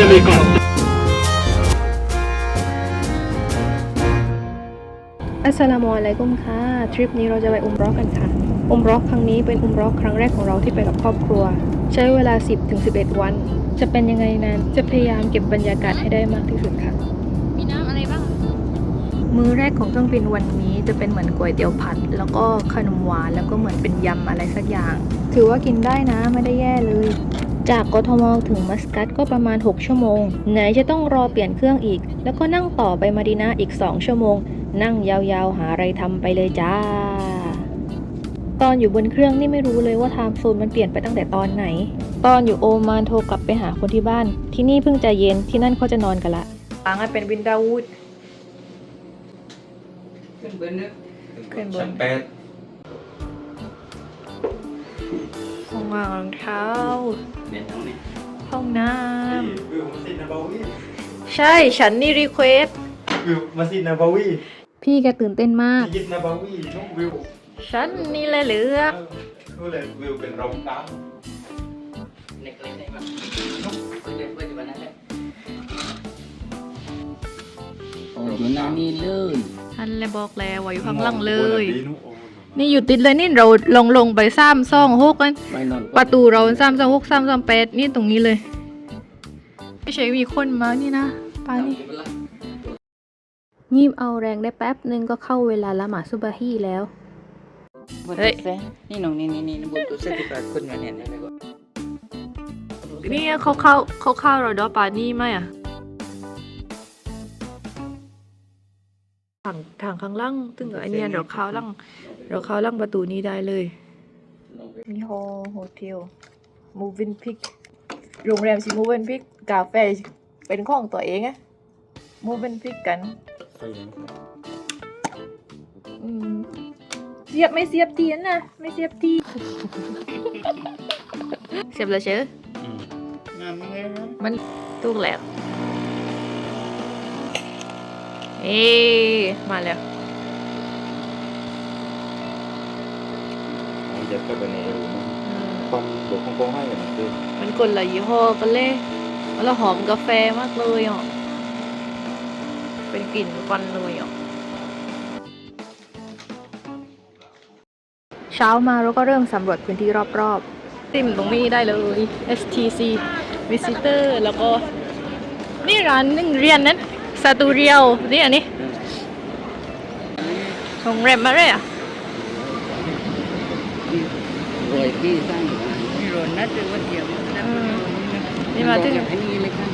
จะมีก่อนอัสสลามุอะลัยกุมค่ะทริปนี้เราจะไปอุมเรอกันค่ะ อุมเรอครั้งนี้เป็นอุมเรอครั้งแรกของเราที่ไปกับครอบครัว ใช้เวลา 10-11 วัน จะเป็นยังไงนั้น จะพยายามเก็บบรรยากาศให้ได้มากที่สุดค่ะ มีน้ำอะไรบ้าง มื้อแรกของเครื่องบินวันนี้จะเป็นเหมือนก๋วยเตี๋ยวผัด แล้วก็ขนมหวานแล้วก็เหมือนเป็นยำอะไรสักอย่าง ถือว่ากินได้นะไม่ได้แย่เลย จากกทมถึงมัสกัตก็ประมาณ 6 ชั่วโมง ไหนจะต้องรอเปลี่ยนเครื่องอีก แล้วก็นั่งต่อไปมาดีนาอีก 2 ชั่วโมง นั่งยาวๆ หาอะไรทำไปเลยจ้า ตอนอยู่บนเครื่องนี่ไม่รู้เลยว่าไทม์โซนมันเปลี่ยนไปตั้งแต่ตอนไหน ตอนอยู่โอมานโทรกลับไปหาคนที่บ้าน ที่นี่เพิ่งจะเย็นที่นั่นเขาจะนอนกันละต่างกันเป็นวินดาวูดขึ้นเบอร์นึกขึ้นบนชั้นแปด ห้องวางรองเท้าเนี่ยทั้งนี้ห้องน้วิวมาซินนาบาวีำใช่ฉันนี่รีเควสวิวมาซินนาบาวีพี่แกตื่นเต้นมาก ยินนาบาวีน้องวิวฉันนี่แหละเหลือกนู่นเลยวิวเป็นรองเท้าเล็กเล็กได้ปะนุ๊กเพื่อนเพื่อนอยู่วันนั้นแหละโอ้อยู่หน้านี่เลยฉันเลยบอกแล้วว่าอยู่ข้างล่างเลยดี นุโอ้นี่อยู่ติดเลยนี่เราลงลงไปซ้ำซ่องหกกันไปนอนประตูเราซ้ำซ่องหกซ้ำซ่องแปดนี่ตรงนี้เลยไม่ใช่มีคนมานี่นะปานี่งีบเอาแรงได้แป๊บนึงก็เข้าเวลาละหมาดซุบฮีแล้วเฮ้เฮ้ยยนี่น้องนี่นี่นี่บุตรตัวเสื้อที่ปาคนมาเนี่ยเนี่ยนี่เขาเข้าเขาเข้าเราดอปานี่ไหมอะ ทางทางข้างล่างตึงอันเนี้ยเราเข้าล่างเราเข้าล่างประตูนี้ได้เลยมีโฮโฮเทลมูวินพิกโรงแรมสิมูวินพิกกาแฟเป็นของตัวเองอะมูวินพิกกันอืมเสียบไม่เสียบเทียนนะไม่เสียบทีเสียบแล้วเชื่องามยังไงนะมันถูกแล้ว เอ๊มาแล้วเจ็บก็เป็นเอวความบวกของกองให้กันคือมันคนละยี่ห้อกันเลยแล้วหอมกาแฟมากเลยอะ เป็นกลิ่นฟันเลยอะ เช้ามาเราก็เริ่มสำรวจพื้นที่รอบๆ ติ่มตรงนี้ได้เลย STC Visitor แล้วก็ นี่ร้านนึงเรียนนั้น สตูเรียวนี่อันนี้โรงแรมมาเลยอะรวยที่สร้างอยู่นี่รวยนัดหรือว่าเดียวนัดอืมนี่มาถึงอันนี้เลยค่ะ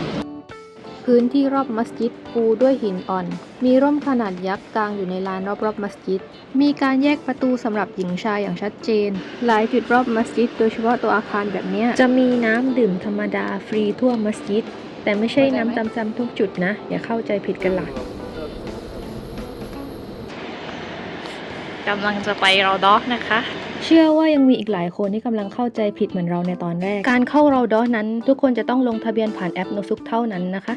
พื้นที่รอบมัสยิดปูด้วยหินอ่อน มีร่มขนาดยักษ์กลางอยู่ในลานรอบๆมัสยิด มีการแยกประตูสำหรับหญิงชายอย่างชัดเจน หลายจุดรอบมัสยิดโดยเฉพาะตัวอาคารแบบเนี้ยจะมีน้ำดื่มธรรมดาฟรีทั่วมัสยิด แต่ไม่ใช่น้ำซ้ำๆทุกจุดนะ อย่าเข้าใจผิดกันล่ะกำลังจะไปเราดอนะคะ เชื่อว่ายังมีอีกหลายคนที่กำลังเข้าใจผิดเหมือนเราในตอนแรก การเข้าเราดอนั้น ทุกคนจะต้องลงทะเบียนผ่านแอปโนซุกเท่านั้นนะคะ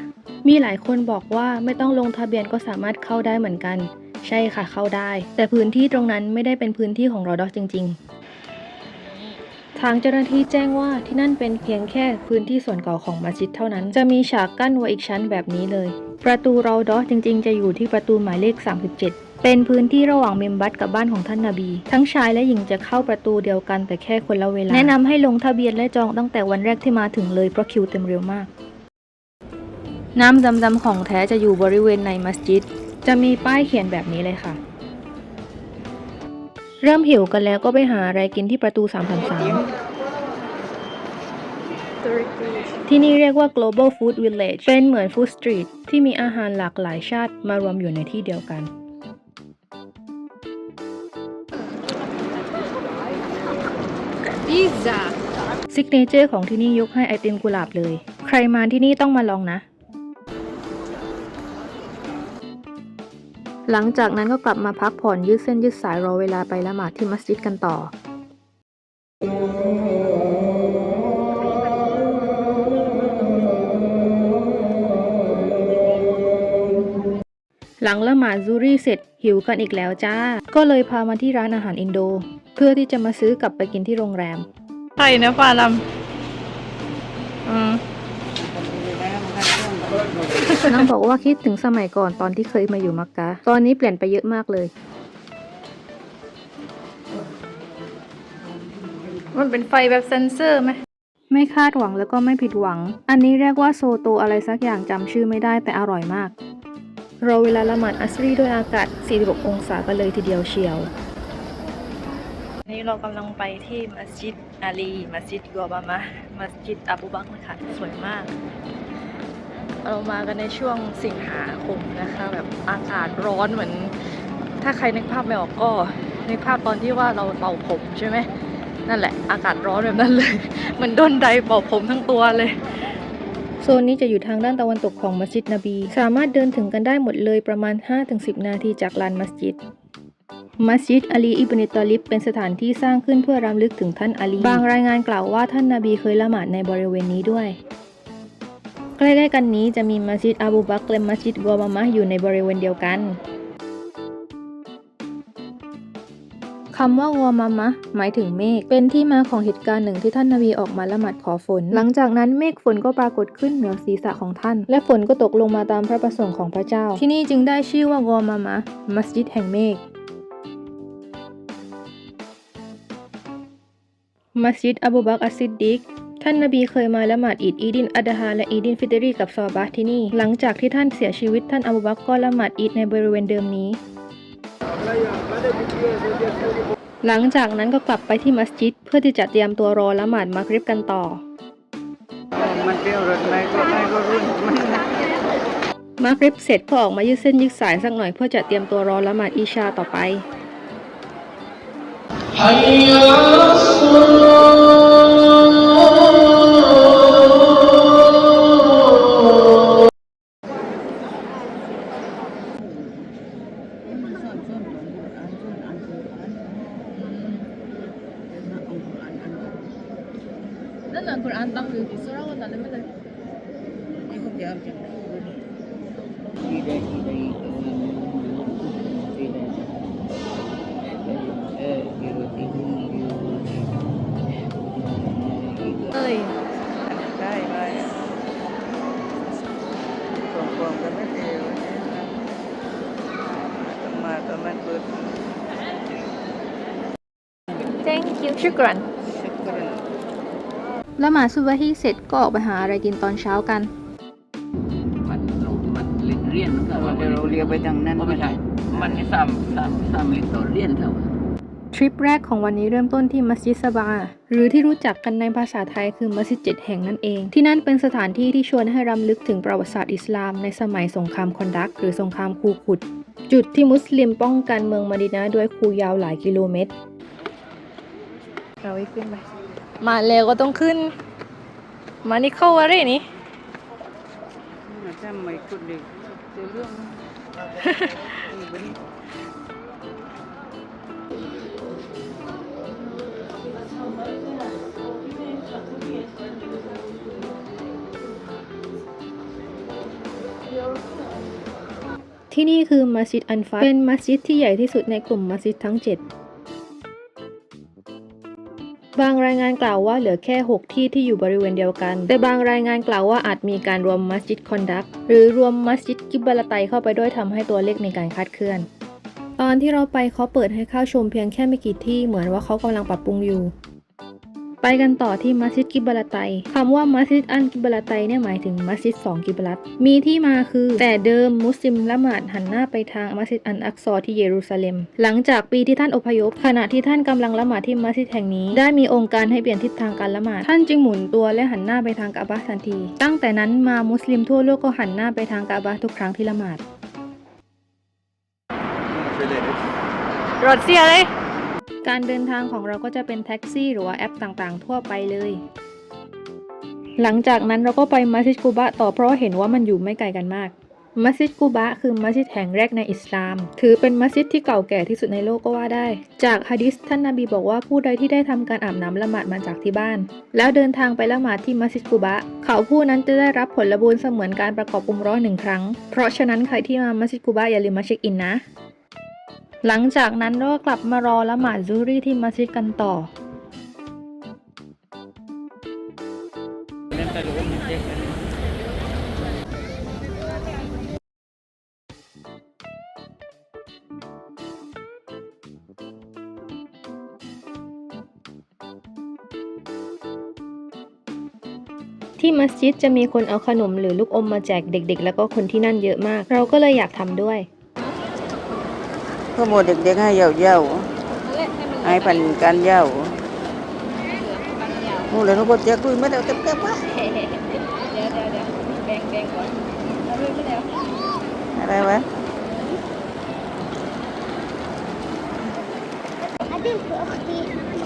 มีหลายคนบอกว่าไม่ต้องลงทะเบียนก็สามารถเข้าได้เหมือนกัน ใช่ค่ะเข้าได้ แต่พื้นที่ตรงนั้นไม่ได้เป็นพื้นที่ของเราดอจริง ๆ ทางเจ้าหน้าที่แจ้งว่าที่นั่นเป็นเพียงแค่พื้นที่ส่วนเก่าของมัสยิดเท่านั้น จะมีฉากกั้นไว้อีกชั้นแบบนี้เลย ประตูเราดอจริง ๆ จะอยู่ที่ประตูหมายเลข 37เป็นพื้นที่ระหว่างเมมบัตกับบ้านของท่านนาบี ทั้งชายและหญิงจะเข้าประตูเดียวกันแต่แค่คนละเวลา แนะนำให้ลงทะเบียนและจองตั้งแต่วันแรกที่มาถึงเลยเพราะคิวเต็มเร็วมาก น้ำดำๆของแท้จะอยู่บริเวณในมัสยิด จะมีป้ายเขียนแบบนี้เลยค่ะ เริ่มหิวกันแล้วก็ไปหาอะไรกินที่ประตู 333 ที่นี่เรียกว่า global food village เป็นเหมือน food street ที่มีอาหารหลากหลายชาติมารวมอยู่ในที่เดียวกัน พิซซ่าซิกเนเจอร์ของที่นี่ยกให้ไอติมกุหลาบเลย ใครมาที่นี่ต้องมาลองนะ หลังจากนั้นก็กลับมาพักผ่อนยืดเส้นยืดสายรอเวลาไปละหมาดที่มัสยิดกันต่อ หลังละหมาดซูรี่เสร็จหิวกันอีกแล้วจ้า ก็เลยพามาที่ร้านอาหารอินโด เพื่อที่จะมาซื้อกลับไปกินที่โรงแรมใช่นะฟาลัมอืมทำ นางบอกว่าคิดถึงสมัยก่อนตอนที่เคยมาอยู่มักกะ ตอนนี้เปลี่ยนไปเยอะมากเลย มันเป็นไฟแบบเซนเซอร์ไหม ไม่คาดหวังแล้วก็ไม่ผิดหวัง อันนี้เรียกว่าโซโตอะไรสักอย่างจำชื่อไม่ได้แต่อร่อยมาก เราเวลาละหมาดอัสรีด้วยอากาศ 46 องศากันเลยทีเดียวเชียวนี่เรากำลังไปที่มัสยิดอาลี มัสยิดกัวบามะ มัสยิดอาบูบักรนะคะ สวยมาก เรามากันในช่วงสิงหาคมนะคะแบบอากาศร้อนเหมือน ถ้าใครนึกภาพไม่ออกก็นึกภาพตอนที่ว่าเราเป่าผมใช่ไหมนั่นแหละ อากาศร้อนแบบนั้นเลยเหมือนโดนไดเป่าผมทั้งตัวเลยโซนนี้จะอยู่ทางด้านตะวันตกของมัสยิดนบี สามารถเดินถึงกันได้หมดเลยประมาณ 5-10 นาทีจากลานมัสยิด มัสยิดอาลีอิบเนตอลิบเป็นสถานที่สร้างขึ้นเพื่อรำลึกถึงท่านอาลี บางรายงานกล่าวว่าท่านนาบีเคยละหมาดในบริเวณนี้ด้วย ล้ๆกันนี้จะมีมัสยิดอาบูบักและมัสยิดกัวบามะอยู่ในบริเวณเดียวกันคำว่างัวมามะ หมายถึงเมฆเป็นที่มาของเหตุการณ์หนึ่งที่ท่านนาบีออกมาละหมาดขอฝน หลังจากนั้นเมฆฝนก็ปรากฏขึ้นเหนือศีรษะของท่าน และฝนก็ตกลงมาตามพระประสงค์ของพระเจ้า ที่นี่จึงได้ชื่อว่างัวมามะ มัสยิดแห่งเมฆมัสยิดอบูบักอัสซิดดิก ท่านนบีเคยมาละหมาดอีดอีดินอัดฮาและอีดินฟิตรีกับซอบาที่นี่ หลังจากที่ท่านเสียชีวิตท่านอบูบักก็ละหมาดอีดในบริเวณเดิมนี้ หลังจากนั้นก็กลับไปที่มัสยิด เพื่อที่จะเตรียมตัวรอละหมาดมักริบกันต่อ มันเปรี้ยวรสไหมก็ไม่ก็รุ่นมันมักริบเสร็จก็ออกมายืดเส้นยืดสายสักหน่อยเพื่อจะเตรียมตัวรอละหมาดอีชาต่อไป ชุกรันชักกระละหมาดซุบฮีเสร็จก็ออกไปหาอะไรกินตอนเช้ากัน มันเรามันลิตรเรียนมันก็ว่าเราเรียกไปทางนั้นไม่ใช่มันนี่สามสามสามลิตรต่อเรียนเท่าทริปแรกของวันนี้เริ่มต้นที่มัสยิดสบา หรือที่รู้จักกันในภาษาไทยคือมัสยิดเจ็ดแห่งนั่นเอง ที่นั่นเป็นสถานที่ที่ชวนให้รำลึกถึงประวัติศาสตร์อิสลามในสมัยสงครามคอนดัก หรือสงครามคูขุด จุดที่มุสลิมป้องกันเมืองมะดีนะห์ด้วยคูยาวหลายกิโลเมตร เราไปขึ้นไป มาแล้วก็ต้องขึ้น มานี่เข้าอะไรนี่ถ้าไม่คุดเด็กเจอเรื่องที่นี่คือมัสยิดอันฟัตเป็นมัสยิดที่ใหญ่ที่สุดในกลุ่มมัสยิดทั้ง 7 บางรายงานกล่าวว่าเหลือแค่ 6 ที่ที่อยู่บริเวณเดียวกัน แต่บางรายงานกล่าวว่าอาจมีการรวมมัสยิดคอนดักหรือรวมมัสยิดกิบบาลไตเข้าไปด้วยทำให้ตัวเลขในการคาดเคลื่อน ตอนที่เราไปเขาเปิดให้เข้าชมเพียงแค่ไม่กี่ที่เหมือนว่าเขากำลังปรับปรุงอยู่ ไปกันต่อที่มัสยิดกิบลาไตคำว่ามัสยิดอันกิบลาไตเนี่ยหมายถึงมัสยิดสองกิบลัตมีที่มาคือแต่เดิมมุสลิมละหมาดหันหน้าไปทางมัสยิดอันอักซอที่เยรูซาเล็ม หลังจากปีที่ท่านอพยพ ขณะที่ท่านกำลังละหมาดที่มัสยิดแห่งนี้ ได้มีองค์การให้เปลี่ยนทิศทางการละหมาด ท่านจึงหมุนตัวและหันหน้าไปทางกะบะห์ทันที ตั้งแต่นั้นมามุสลิมทั่วโลกก็หันหน้าไปทางกะบะห์ทุกครั้งที่ละหมาดรถเสียเลย การเดินทางของเราก็จะเป็นแท็กซี่หรือว่าแอปต่างๆ ทั่วไปเลย หลังจากนั้นเราก็ไปมัสยิดกูบะต่อเพราะเห็นว่ามันอยู่ไม่ไกลกันมาก มัสยิดกูบะคือมัสยิดแห่งแรกในอิสลาม ถือเป็นมัสยิดที่เก่าแก่ที่สุดในโลกก็ว่าได้ จากฮะดิษท่านนาบีบอกว่าผู้ใดที่ได้ทำการอาบน้ำละหมาดมาจากที่บ้าน แล้วเดินทางไปละหมาดที่มัสยิดกูบะ เขาผู้นั้นจะได้รับผลบุญเสมือนการประกอบอุมร้อหนึ่งครั้ง เพราะฉะนั้นใครที่มามัสยิดกูบะอย่าลืมมาเช็คอินนะ หลังจากนั้นก็กลับมารอละหมาดซูรี่ที่มัสยิดกันต่อ ที่มัสยิดจะมีคนเอาขนมหรือลูกอมมาแจกเด็กๆ แล้วก็คนที่นั่นเยอะมาก เราก็เลยอยากทำด้วย ก็โมเด็กๆให้เย่าเย่าๆให้พันการเย่าโอ้เลยนุก็เจ๊กุยไม่ได้เก็บเก็บวะเดี๋ยวเดี๋ยวเดี๋ยวแบ่งแบ่งก่อนเอาเรื่องไม่แล้วอะไรวะ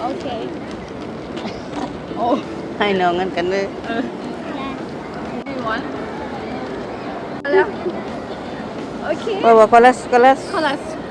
โอเคให้น้องกันกันเลยมีวันแล้วโอเคว่าว่าคอลัสคอลัส Kolas อ่ามากันได้คอลัส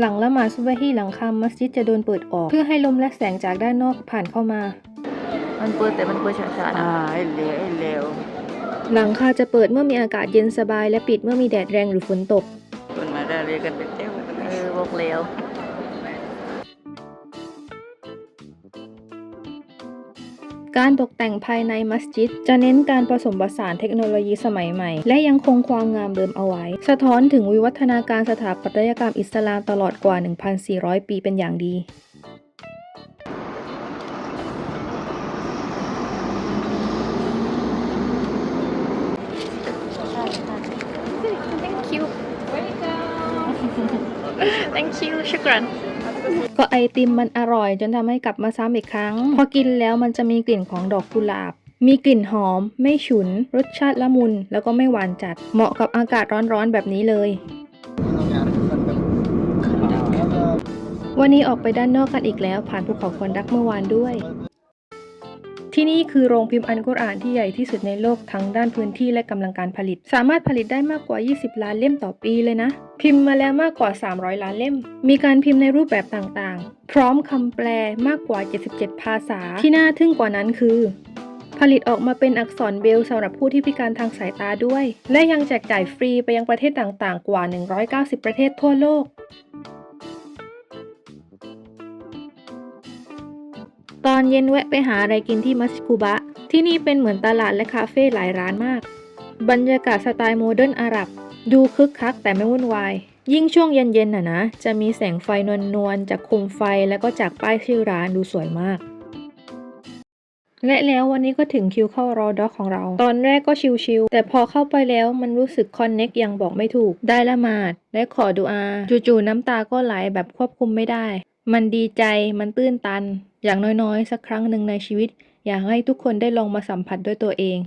หลังละหมาดซุบฮีหลังคามัสยิดจะโดนเปิดออก เพื่อให้ลมและแสงจากด้านนอกผ่านเข้ามา มันเปิดแต่มันเปิดช้าๆนะอ่าไอ้เหลวไอ้เหลวหลังคาจะเปิดเมื่อมีอากาศเย็นสบาย และปิดเมื่อมีแดดแรงหรือฝนตกคนมาได้เรียกกันเป็นเจ้า วกเลวการตกแต่งภายในมัสยิด จะเน้นการผสมผสานเทคโนโลยีสมัยใหม่ และยังคงความงามเดิมเอาไว้ สะท้อนถึงวิวัฒนาการสถาปัตยกรรมอิสลามตลอดกว่า 1,400 ปีเป็นอย่างดี thank you ชกรันก็ไอติมมันอร่อยจนทำให้กลับมาซ้ำอีกครั้ง พอกินแล้วมันจะมีกลิ่นของดอกกุหลาบ มีกลิ่นหอม ไม่ฉุน รสชาติละมุน แล้วก็ไม่หวานจัด เหมาะกับอากาศร้อนๆแบบนี้เลย วันนี้ออกไปด้านนอกกันอีกแล้ว ผ่านภูเขาควันดักเมื่อวานด้วย ที่นี่คือโรงพิมพ์อันกุรอานที่ใหญ่ที่สุดในโลกทั้งด้านพื้นที่และกำลังการผลิต สามารถผลิตได้มากกว่า 20 ล้านเล่มต่อปีเลยนะ พิมพ์มาแล้วมากกว่า 300 ล้านเล่ม มีการพิมพ์ในรูปแบบต่างๆ พร้อมคำแปลมากกว่า 77 ภาษา ที่น่าทึ่งกว่านั้นคือ ผลิตออกมาเป็นอักษรเบลสำหรับผู้ที่พิการทางสายตาด้วย และยังแจกจ่ายฟรีไปยังประเทศต่างๆ กว่า 190 ประเทศทั่วโลก ตอนเย็นแวะไปหาอะไรกินที่มัสยิกูบะ ที่นี่เป็นเหมือนตลาดและคาเฟ่หลายร้านมาก บรรยากาศสไตล์โมเดิร์นอาหรับ ดูคึกคักแต่ไม่วุ่นวาย ยิ่งช่วงเย็นๆน่ะนะ จะมีแสงไฟนวลๆจากโคมไฟแล้วก็จากป้ายชื่อร้านดูสวยมาก และแล้ววันนี้ก็ถึงคิวเข้ารอด็อกของเรา ตอนแรกก็ชิลๆแต่พอเข้าไปแล้วมันรู้สึกคอนเน็กยังบอกไม่ถูก ได้ละหมาดและขอดูอา จู่ๆน้ำตาก็ไหลแบบควบคุมไม่ได้ มันดีใจ มันตื้นตัน อย่างน้อยๆ สักครั้งหนึ่งในชีวิต อยากให้ทุกคนได้ลองมาสัมผัสด้วยตัวเอง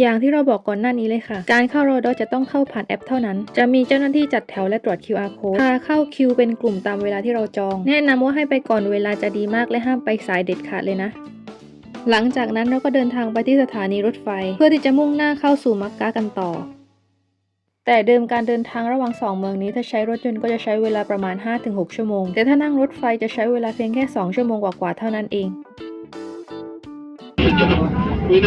อย่างที่เราบอกก่อนหน้านี้เลยค่ะ การเข้ารอดอจะต้องเข้าผ่านแอปเท่านั้น จะมีเจ้าหน้าที่จัดแถวและตรวจ QR code พาเข้าคิวเป็นกลุ่มตามเวลาที่เราจอง แนะนำว่าให้ไปก่อนเวลาจะดีมากและห้ามไปสายเด็ดขาดเลยนะหลังจากนั้นเราก็เดินทางไปที่สถานีรถไฟ เพื่อที่จะมุ่งหน้าเข้าสู่มักกะกันต่อ แต่เดิมการเดินทางระหว่าง 2 เมืองนี้ถ้าใช้รถยนต์ก็จะใช้เวลาประมาณ 5-6 ชั่วโมง แต่ถ้านั่งรถไฟจะใช้เวลาเพียงแค่ 2 ชั่วโมงกว่าๆเท่านั้นเองเร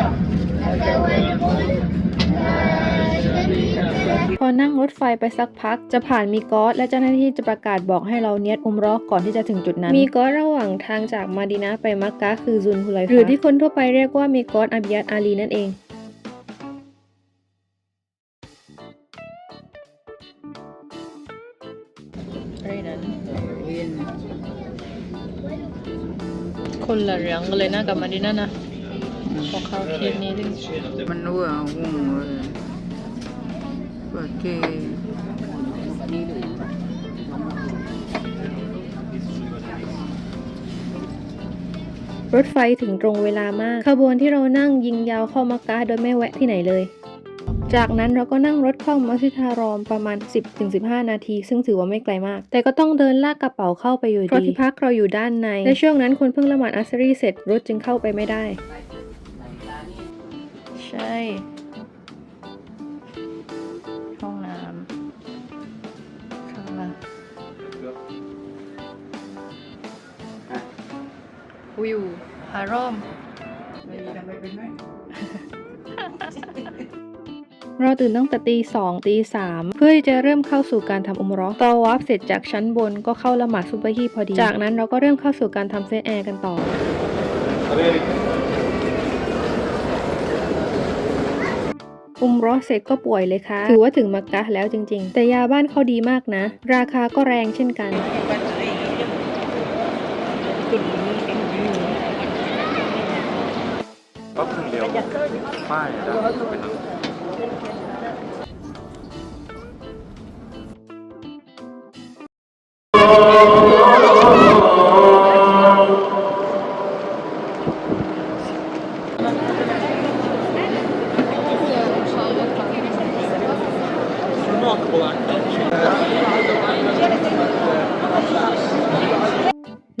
า อนั่งรถไฟไปสักพัก จะผ่านมีกอสและเจ้าหน้าที่จะประกาศบอกให้เราเนียดอุมเรอก่อนที่จะถึงจุดนั้น มีกอสระหว่างทางจากมาดินะห์ไปมักกะคือซุนฮุไลฟะหรือที่คนทั่วไปเรียกว่ามีกอสอับยัดอาลีนั่นเองอะไรนั้นคนละเรื่องกันเลยนะกับมาดิน่านะพอเข้าเทปนี้ดิมันรู้อะหุ่งเลย โอเครถไฟถึงตรงเวลามาก ขบวนที่เรานั่งยิงยาวเข้ามักกะโดยไม่แวะที่ไหนเลยจจากนั้นเราก็นั่งรถเข้ามัสยิดฮารอมประมาณ 10-15 นาที ซึ่งถือว่าไม่ไกลมาก แต่ก็ต้องเดินลากกระเป๋าเข้าไปอยู่ดี เพราะที่พักเราอยู่ด้านใน และช่วงนั้นคนเพิ่งละหมาดอัสรีเสร็จรถจึงเข้าไปไม่ได้ ใช่ วิวฮารอมเราตื่นตั้งแต่ตีสองตีสามเพื่อที่จะเริ่มเข้าสู่การทำอุมเรอตอวัฟเสร็จจากชั้นบนก็เข้าละหมาดซุบฮ์ฮีพอดี จากนั้นเราก็เริ่มเข้าสู่การทำเซตแอร์กันต่อ อุมเรอเสร็จก็ป่วยเลยค่ะ ถือว่าถึงมักกะฮ์แล้วจริง ๆ แต่ยาบ้านเขาดีมากนะ ราคาก็แรงเช่นกัน ป้ายนะเป็นหนัง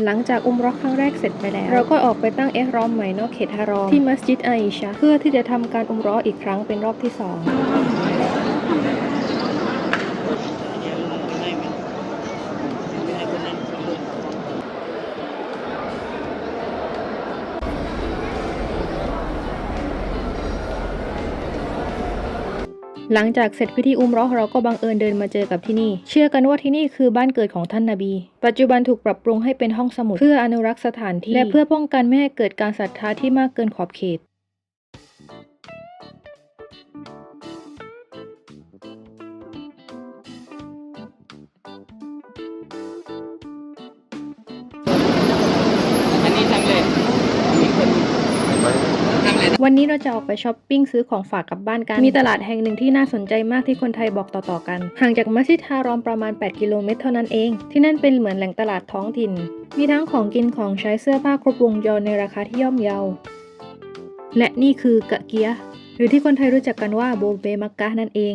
หลังจากอุมรอครั้งแรกเสร็จไปแล้ว เราก็ออกไปตั้งเอฮรอมใหม่นอกเขตฮารอมที่มัสยิดอาอิชะเพื่อที่จะทำการอุมรออีกครั้งเป็นรอบที่สอง หลังจากเสร็จพิธีอุมเรอเราก็บังเอิญเดินมาเจอกับที่นี่ เชื่อกันว่าที่นี่คือบ้านเกิดของท่านนาบี ปัจจุบันถูกปรับปรุงให้เป็นห้องสมุดเพื่ออนุรักษ์สถานที่ และเพื่อป้องกันไม่ให้เกิดการศรัทธาที่มากเกินขอบเขต วันนี้เราจะออกไปช้อปปิ้งซื้อของฝากกลับบ้านกัน มีตลาดแห่งหนึ่งที่น่าสนใจมากที่คนไทยบอกต่อๆกัน ห่างจากมัสยิดฮารอมประมาณ 8 กิโลเมตรเท่านั้นเอง ที่นั่นเป็นเหมือนแหล่งตลาดท้องถิ่น มีทั้งของกินของใช้เสื้อผ้าครบวงจรในราคาที่ย่อมเยา และนี่คือกะเกียหรือที่คนไทยรู้จักกันว่าโบเบมักกะนั่นเอง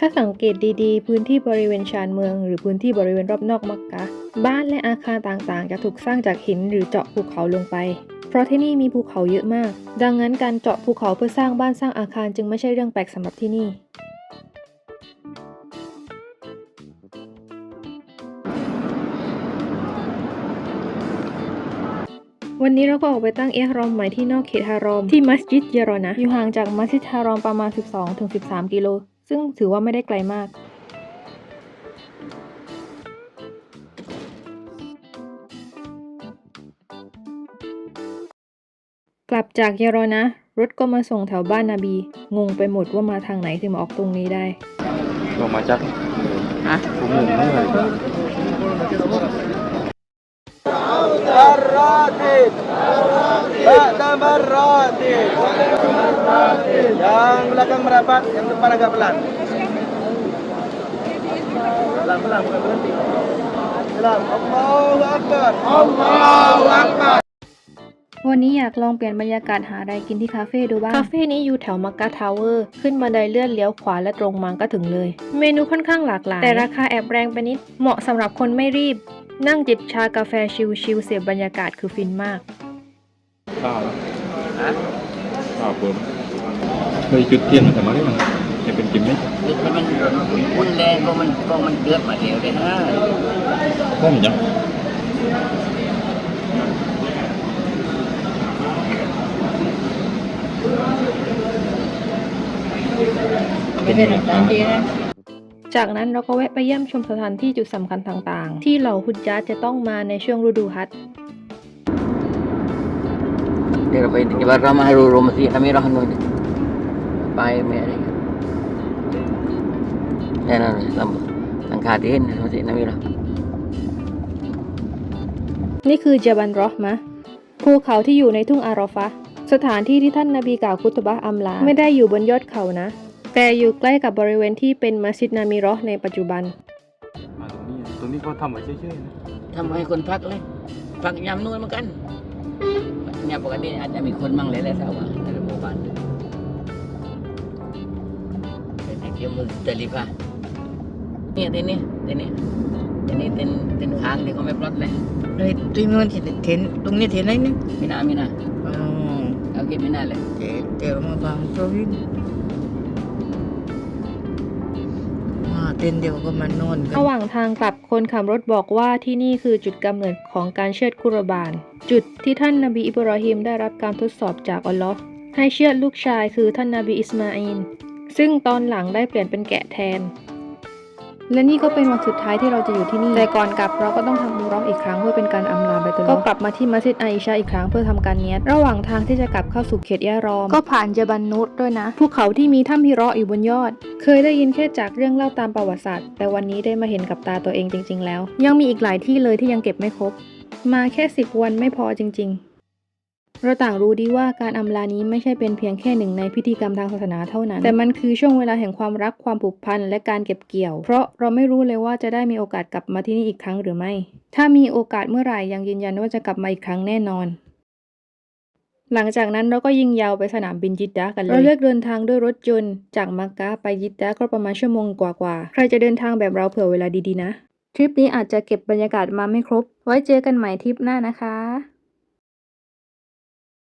ถ้าสังเกตดีๆ พื้นที่บริเวณชานเมือง หรือพื้นที่บริเวณรอบนอกมักกะ บ้านและอาคารต่างๆ จะถูกสร้างจากหินหรือเจาะภูเขาลงไป เพราะที่นี่มีภูเขาเยอะมาก ดังนั้นการเจาะภูเขาเพื่อสร้างบ้านสร้างอาคารจึงไม่ใช่เรื่องแปลกสำหรับที่นี่ วันนี้เราก็ออกไปตั้งเอฮรอมใหม่ที่นอกเขตฮารอมที่มัสยิดเยโรนะ อยู่ห่างจากมัสยิดฮารอมประมาณ 12-13 กิโล ซึ่งถือว่าไม่ได้ไกลมากกลับจากเยโรนะ รถก็มาส่งแถวบ้านนาบี งงไปหมดว่ามาทางไหนถึงมาออกตรงนี้ได้ลงมาจากฮะผมงงไม่เลย Marratin Ba'da marratin Yang belakang merapat Yang depan agak pelan Pelan-pelan bukan berhenti Pelan Allahu Akbar Allahu Akbar วันนี้อยากลองเปลี่ยนบรรยากาศหาอะไรกินที่คาเฟ่ดูบ้าง คาเฟ่นี้อยู่แถวมักกะทาวเวอร์ ขึ้นบันไดเลื่อนเลี้ยวขวาและตรงมาก็ถึงเลย เมนูค่อนข้างหลากหลาย แต่ราคาแอบแรงไปนิด เหมาะสำหรับคนไม่รีบ นั่งจิบชากาแฟชิลๆเสียบบรรยากาศคือฟินมาก ข้าวฮะข้าวเปิมเคยจุดเทียนมาแต่มาได้มั้งจะเป็นกินไหมคือถ้ามันรุนแรงก็มันก็มันเดือดมาเดียวเลยฮะข้อมจังไม่ได้หนักตามทีนะจากนั้นเราก็แวะไปเยี่ยมชมสถานที่จุดสำคัญต่างๆ ที่เหล่าฮุดญาต์จะต้องมาในช่วงฤดูฮั จญ์ Dia dapat nyebar ramah ruru mesti kami roh nu. Pai me ni. Ya na lam. Ang kadin mesti nami roh. นี่คือจาบันรอห์มะภูเขาที่อยู่ในทุ่งอารอฟะสถานที่ที่ท่านนาบีกล่าวคุตบะอัมลา ไม่ได้อยู่บนยอดเขานะ แต่อยู่ใกล้กับบริเวณที่เป็นมัสยิดนามีรอห์ในปัจจุบัน มาตรงนี้ตรงนี้ก็ทำไว้เฉยๆนะทำให้คนพักเลย พักยามนู้นเหมือนกัน เนี่ยปกติอาจจะมีคนมั่งเลยแหละแต่ว่าในหมู่บ้านเป็นไอ้เกี่ยวมุสตาลิฟะเนี่ยที่นี่ที่นี่ที่นี่เต็นเต็นค้างที่เขาไม่ปลดเลยเลยที่นู้นที่เห็นตรงนี้ที่ไหนนี่มีนามีนาอ๋อโอเคมีนาเลยเดี๋ยวเดี๋ยวมาบางโปรวินมาเต้นเดียวก็มานอนกันระหว่างทางกลับคนขับรถบอกว่าที่นี่คือจุดกำเนิดของการเชือดกุรบาน จุดที่ท่านนบีอิบราฮิมได้รับการทดสอบจากอัลลอฮ์ให้เชือดลูกชายคือท่านนบีอิสมาอินซึ่งตอนหลังได้เปลี่ยนเป็นแกะแทน และนี่ก็เป็นวันสุดท้ายที่เราจะอยู่ที่นี่ แต่ก่อนกลับเราก็ต้องทำมูเราะห์อีกครั้งเพื่อเป็นการอำลาไปตุลลอฮ์ก็กลับมาที่มัสยิดอาอิชาอีกครั้งเพื่อทำการเนียดระหว่างทางที่จะกลับเข้าสู่เขตยะรอม ก็ผ่านเจบันนุตด้วยนะภูเขาที่มีถ้ำฮิเราะห์อยู่บนยอด เคยได้ยินแค่จากเรื่องเล่าตามประวัติศาสตร์ แต่วันนี้ได้มาเห็นกับตาตัวเองจริง ๆ แล้ว ยังมีอีกหลายที่เลยที่ยังเก็บไม่ครบ มาแค่สิบวันไม่พอจริง ๆ เราต่างรู้ดีว่าการอำลานี้ไม่ใช่เป็นเพียงแค่หนึ่งในพิธีกรรมทางศาสนาเท่านั้น แต่มันคือช่วงเวลาแห่งความรักความผูกพันและการเก็บเกี่ยว เพราะเราไม่รู้เลยว่าจะได้มีโอกาสกลับมาที่นี่อีกครั้งหรือไม่ ถ้ามีโอกาสเมื่อไหร่ยังยืนยันว่าจะกลับมาอีกครั้งแน่นอนหลังจากนั้นเราก็ยิงยาวไปสนามบินจิดดากันเลย เราเลือกเดินทางด้วยรถยนต์จากมักกะไปจิดดาก็ประมาณชั่วโมงกว่าๆ ใครจะเดินทางแบบเราเผื่อเวลาดีๆนะ ทริปนี้อาจจะเก็บบรรยากาศมาไม่ครบ ไว้เจอกันใหม่ทริปหน้านะคะ